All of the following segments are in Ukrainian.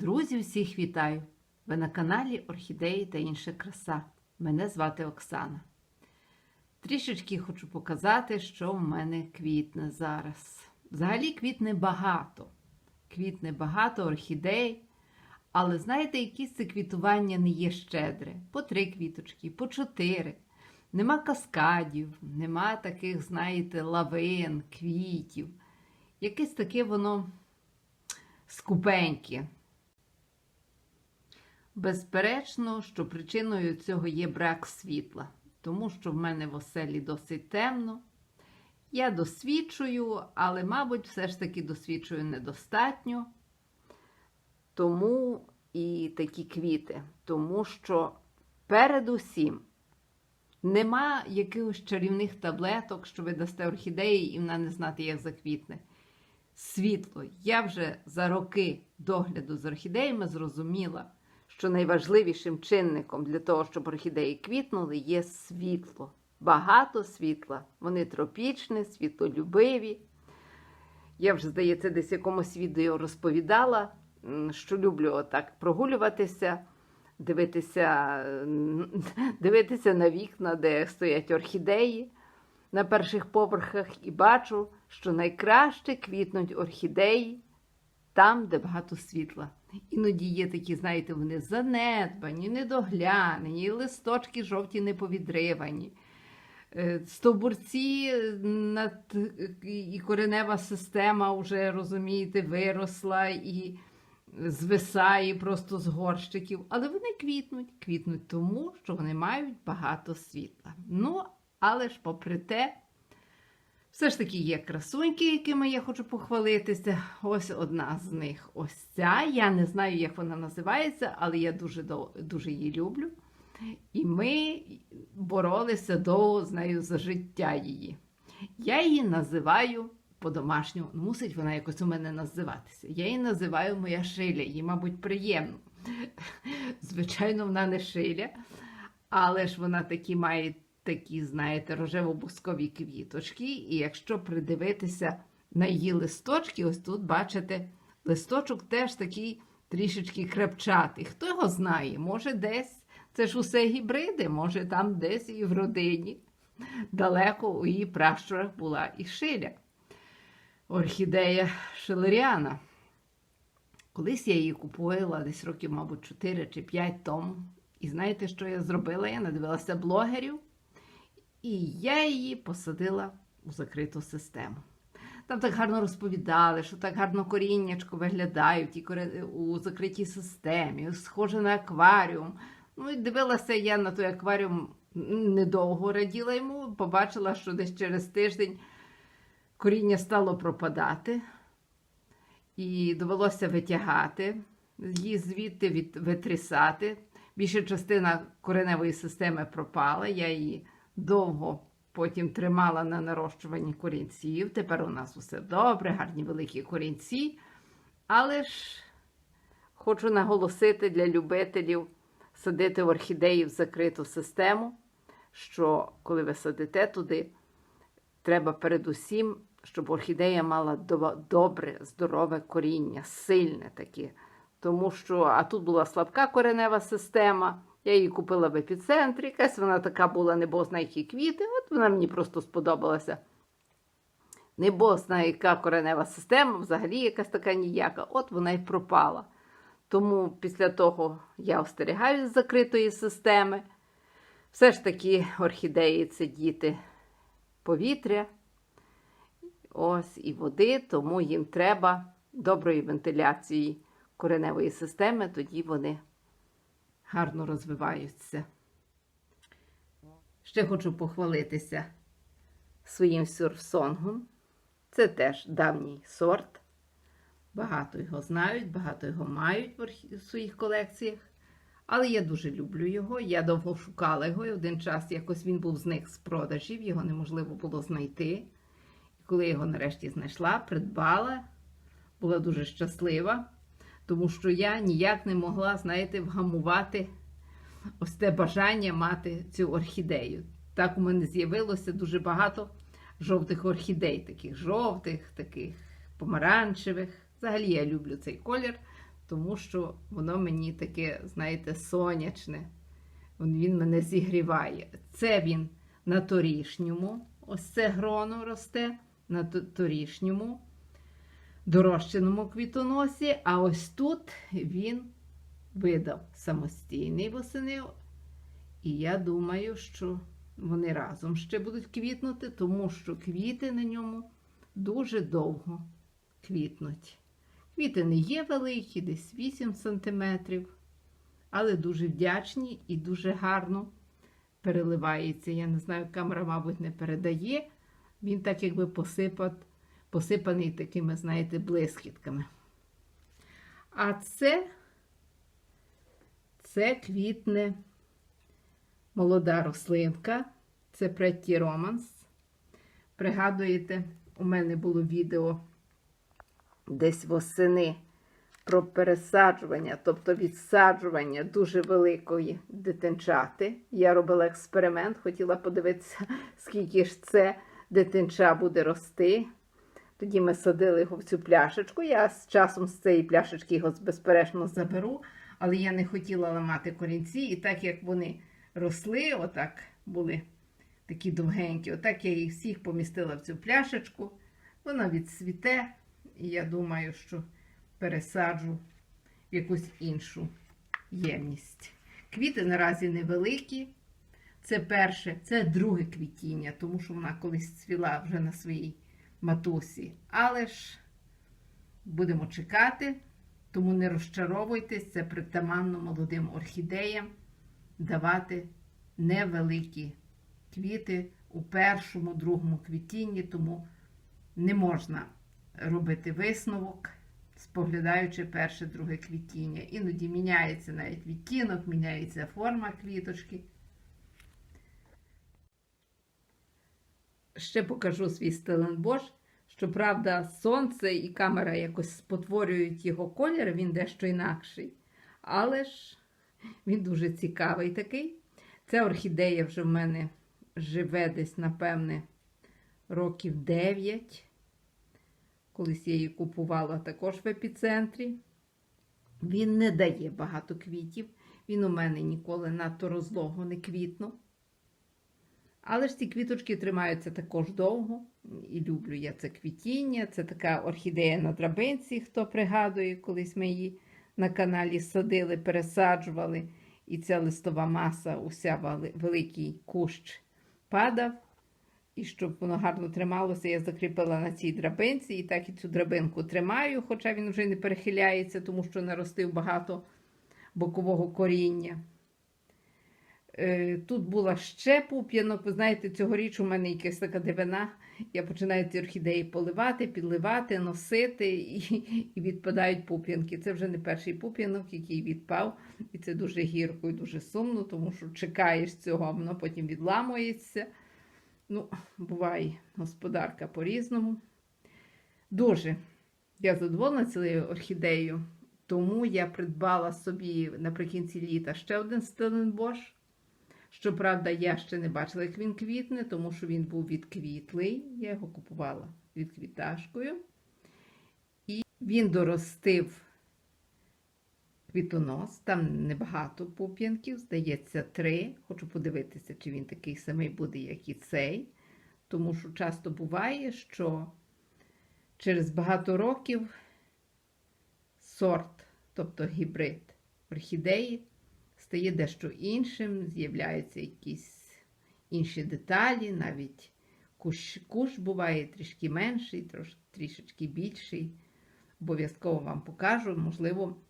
Друзі, всіх вітаю! Ви на каналі Орхідеї та інша краса. Мене звати Оксана. Трішечки хочу показати, що в мене квітне зараз. Взагалі квітне багато. Квітне багато орхідей. Але знаєте, якісь це квітування не є щедре. По три квіточки, по чотири. Нема каскадів, нема таких, знаєте, лавин, квітів. Якесь таке воно скупеньке. Безперечно, що причиною цього є брак світла, тому що в мене в оселі досить темно. Я досвідчую, але, мабуть, все ж таки досвідчую недостатньо. Тому і такі квіти. Тому що передусім нема якихось чарівних таблеток, що ви дасте орхідеї, і вона не знати, як заквітне. Світло. Я вже за роки догляду з орхідеями зрозуміла, що найважливішим чинником для того, щоб орхідеї квітнули, є світло. Багато світла. Вони тропічні, світлолюбиві. Я вже, здається, десь якомусь відео розповідала, що люблю отак прогулюватися, дивитися, дивитися на вікна, де стоять орхідеї на перших поверхах, і бачу, що найкраще квітнуть орхідеї там, де багато світла. Іноді є такі, знаєте, вони занедбані, недоглянені, листочки жовті не повідривані. Е, Стовбурці над, і коренева система вже, розумієте, виросла і звисає просто з горщиків. Але вони квітнуть. Квітнуть тому, що вони мають багато світла. Ну, але ж попри те, все ж таки є красуньки, якими я хочу похвалитися. Ось одна з них. Ось ця. Я не знаю, як вона називається, але я дуже, дуже її люблю. І ми боролися довго з нею за життя її. Я її називаю по-домашньому, ну, мусить вона якось у мене називатися. Я її називаю моя шиля, їй, мабуть, приємно. Звичайно, вона не шиля, але ж вона такі має такі, знаєте, рожево-бускові квіточки. І якщо придивитися на її листочки, ось тут бачите, листочок теж такий трішечки крепчатий. Хто його знає, може десь. Це ж усе гібриди, може там десь і в родині. Далеко у її пращурах була і шиля. Орхідея шилеріана. Колись я її купувала десь років, мабуть, 4 чи 5 тому. І знаєте, що я зробила? Я надивилася блогерів, і я її посадила у закриту систему. Там так гарно розповідали, що так гарно коріннячко виглядає в тій коре- у закритій системі, схоже на акваріум. Ну і дивилася я на той акваріум недовго раділа йому, побачила, що десь через тиждень коріння стало пропадати, і довелося витягати її звідти від, витрісати. Більша частина кореневої системи пропала. Я її довго потім тримала на нарощуванні корінців. Тепер у нас усе добре, гарні великі корінці. Але ж хочу наголосити для любителів садити орхідеї в закриту систему, що коли ви садите туди, треба передусім, щоб орхідея мала добре, здорове коріння, сильне таке. Тому що, а тут була слабка коренева система. Я її купила в епіцентрі. Якась вона така була, не бозна які квіти. От вона мені просто сподобалася. Не бозна яка коренева система, взагалі якась така ніяка. От вона й пропала. Тому після того я остерігаюсь закритої системи. Все ж таки орхідеї це діти повітря, ось і води, тому їм треба доброї вентиляції кореневої системи, тоді вони гарно розвиваються. Ще хочу похвалитися своїм сюрфсонгом. Це теж давній сорт. Багато його знають, багато його мають в своїх колекціях. Але я дуже люблю його. Я довго шукала його. І один час якось він був зник з продажів, його неможливо було знайти. І коли я його нарешті знайшла, придбала, була дуже щаслива, тому що я ніяк не могла, знаєте, вгамувати ось те бажання мати цю орхідею. Так у мене з'явилося дуже багато жовтих орхідей, таких жовтих, таких помаранчевих. Взагалі я люблю цей колір. тому що воно мені таке, знаєте, сонячне. Він мене зігріває. Це він на торішньому, ось це гроно росте на торішньому дорощеному квітоносі, а ось тут він видав самостійний восени. І я думаю, що вони разом ще будуть квітнути, тому що квіти на ньому дуже довго квітнуть. Квіти не є великі, десь 8 см, але дуже вдячні і дуже гарно переливається. Я не знаю, камера, мабуть, не передає. Він так якби посипат, посипаний такими, знаєте, блискітками. А це, це квітне молода рослинка, це Pretty Romance. Пригадуєте, у мене було відео десь восени про пересаджування, тобто відсаджування дуже великої дитинчати. Я робила експеримент, хотіла подивитися, скільки ж це дитинча буде рости. Тоді ми садили його в цю пляшечку. Я з часом з цієї пляшечки його безперечно заберу, але я не хотіла ламати корінці, і так як вони росли, отак були такі довгенькі, отак я їх всіх помістила в цю пляшечку. Вона відцвіте, і я думаю, що пересаджу в якусь іншу ємність. Квіти наразі невеликі. Це перше, це друге квітіння, тому що вона колись цвіла вже на своїй матусі. Але ж будемо чекати, тому не розчаровуйтесь, це притаманно молодим орхідеям давати невеликі квіти у першому, другому квітінні, тому не можна робити висновок, споглядаючи перше, друге квітіння. Іноді міняється навіть відтінок, міняється форма квіточки. Ще покажу свій стеленбош. Щоправда, сонце і камера якось спотворюють його колір, він дещо інакший. Але ж він дуже цікавий такий. Ця орхідея вже в мене живе десь, напевне, років 9. Колись я її купувала також в епіцентрі. Він не дає багато квітів. Він у мене ніколи надто розлого не квітнув. Але ж ці квіточки тримаються також довго. І люблю я це квітіння. Це така орхідея на драбинці, хто пригадує, колись ми її на каналі садили, пересаджували. І ця листова маса, уся великий кущ падав. І щоб воно гарно трималося, я закріпила на цій драбинці, і так і цю драбинку тримаю, хоча він вже не перехиляється, тому що наростив багато бокового коріння. Е, Тут була ще пуп'янок. Ви знаєте, цьогоріч у мене якась така дивина. Я починаю ці орхідеї поливати, підливати, носити і, і відпадають пуп'янки. Це вже не перший пуп'янок, який відпав. І це дуже гірко і дуже сумно, тому що чекаєш цього, а воно потім відламується. Ну, буває господарка по-різному. Дуже я задоволена цією орхідеєю, тому я придбала собі наприкінці літа ще один стеленбош. Щоправда, я ще не бачила, як він квітне, тому що він був відквітлий. Я його купувала відквіташкою. І він доростив квітонос, там небагато пуп'янків, здається, три. Хочу подивитися, чи він такий самий буде, як і цей. Тому що часто буває, що через багато років сорт, тобто гібрид орхідеї, стає дещо іншим, з'являються якісь інші деталі, навіть кущ, кущ буває трішки менший, трош, трішечки більший. Обов'язково вам покажу, можливо,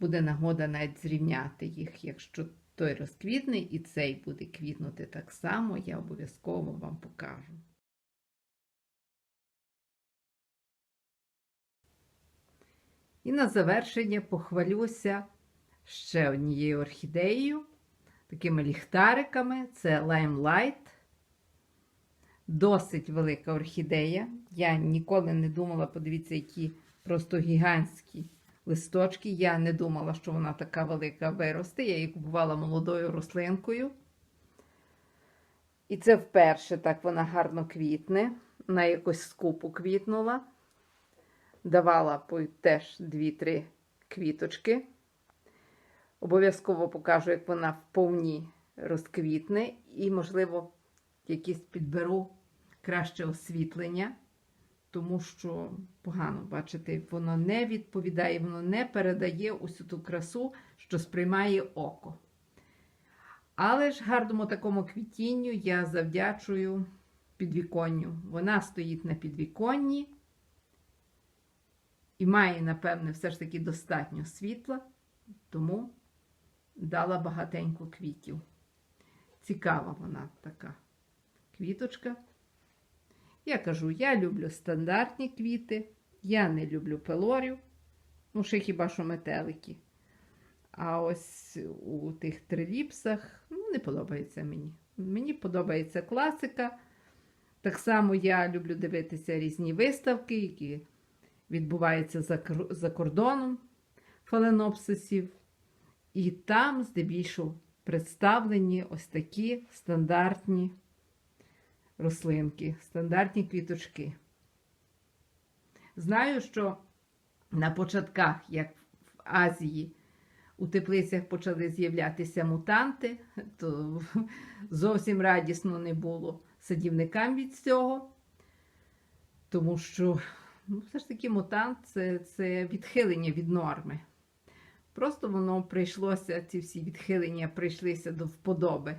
буде нагода навіть зрівняти їх, якщо той розквітне і цей буде квітнути так само, я обов'язково вам покажу. І на завершення похвалюся ще однією орхідеєю, такими ліхтариками. Це Limelight. Досить велика орхідея. Я ніколи не думала, подивіться, які просто гігантські листочки. Я не думала, що вона така велика виросте. Я її купувала молодою рослинкою. І це вперше так вона гарно квітне. На якось скупу квітнула. Давала теж 2-3 квіточки. Обов'язково покажу, як вона вповні розквітне, і, можливо, якісь підберу краще освітлення, тому що погано, бачите, воно не відповідає, воно не передає усю ту красу, що сприймає око. Але ж гарному такому квітінню я завдячую підвіконню. Вона стоїть на підвіконні і має, напевне, все ж таки достатньо світла, тому дала багатенько квітів. Цікава вона така квіточка. Я кажу, я люблю стандартні квіти, я не люблю пелорів, ну, ще хіба що метелики. А ось у тих триліпсах ну, не подобається мені. Мені подобається класика. Так само я люблю дивитися різні виставки, які відбуваються за, за кордоном фаленопсисів. І там, здебільшого, представлені ось такі стандартні рослинки, стандартні квіточки. Знаю, що на початках, як в Азії, у теплицях почали з'являтися мутанти, то зовсім радісно не було садівникам від цього, тому що ну, все ж таки мутант це, це відхилення від норми. Просто воно прийшлося, ці всі відхилення прийшлися до вподоби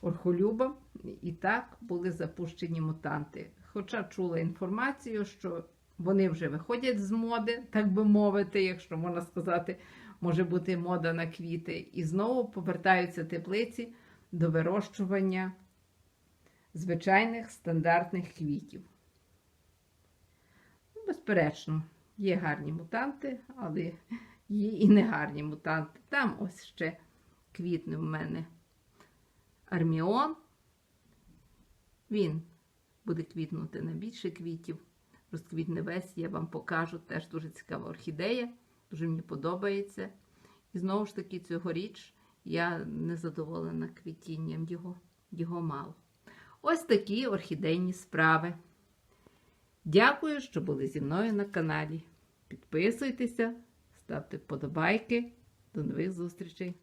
орхолюбам, і так були запущені мутанти. Хоча чула інформацію, що вони вже виходять з моди, так би мовити, якщо можна сказати, може бути мода на квіти, і знову повертаються теплиці до вирощування звичайних стандартних квітів. Безперечно, є гарні мутанти, але є і негарні мутанти. Там ось ще квітне в мене арміон. Він буде квітнути на більше квітів. Розквітне весь, я вам покажу. Теж дуже цікава орхідея, дуже мені подобається. І знову ж таки, цьогоріч я не задоволена квітінням його, його мало. Ось такі орхідейні справи. Дякую, що були зі мною на каналі. Підписуйтеся, ставте вподобайки. До нових зустрічей!